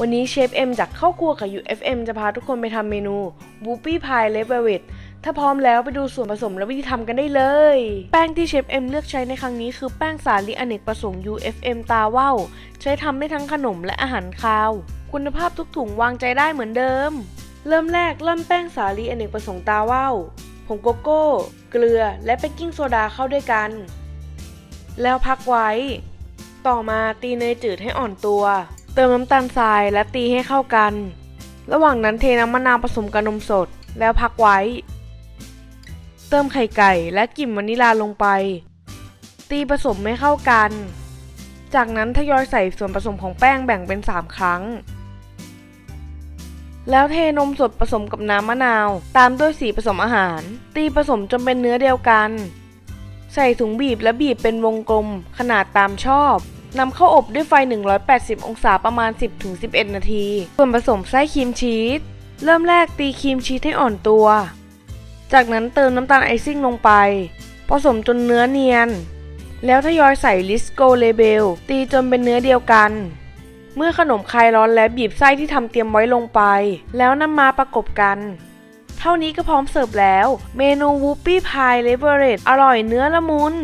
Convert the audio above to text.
วันนี้เชฟเอ็มจากเข้าครัวกับ UFM จะพาทุกคนไปทำเมนูบูปี้พายเลเวเวตถ้าพร้อมแล้วไปดูส่วนผสมและวิธีทำกันได้เลย แป้งที่เชฟเอ็มเลือกใช้ในครั้งนี้คือแป้งสาลีอเนกประสงค์ UFM ตาว่าวใช้ทำได้ทั้งขนมและอาหารคาว คุณภาพทุกถุงวางใจได้เหมือนเดิม เริ่มแรกเริ่มแป้งสาลีอเนกประสงค์ตาว่าวผงโกโก้ เกลือ และเบกกิ้งโซดาเข้าด้วยกัน แล้วพักไว้ ต่อมาตีเนยจืดให้อ่อนตัว เติมน้ำตาลทรายและตีให้เข้ากัน ระหว่างนั้นเทน้ำมะนาวผสมกับนมสดแล้วพักไว้ เติมไข่ไก่และกลิ่นวานิลาลงไป ตีผสมให้เข้ากัน จากนั้นทยอยใส่ส่วนผสมของแป้งแบ่งเป็น 3 ครั้ง แล้วเทนมสดผสมกับน้ำมะนาว ตามด้วยสีผสมอาหาร ตีผสมจนเป็นเนื้อเดียวกัน ใส่ถุงบีบและบีบเป็นวงกลมขนาดตามชอบ นำเข้าอบด้วยไฟ 180 องศาประมาณ 10-11 นาที ส่วนผสมไส้ครีมชีส เริ่มแรกตีครีมชีสให้อ่อนตัว จากนั้นเติมน้ำตาลไอซิ่งลงไป ผสมจนเนื้อเนียน แล้วทยอยใส่ลิสโกเลเบล ตีจนเป็นเนื้อเดียวกัน เมื่อขนมคลายร้อนและบีบไส้ที่ทำเตรียมไว้ลงไป แล้วนำมาประกบกันเท่านี้ก็พร้อมเสิร์ฟแล้ว เมนูวูปปี้พายเลเวอเรตอร่อยเนื้อละมุน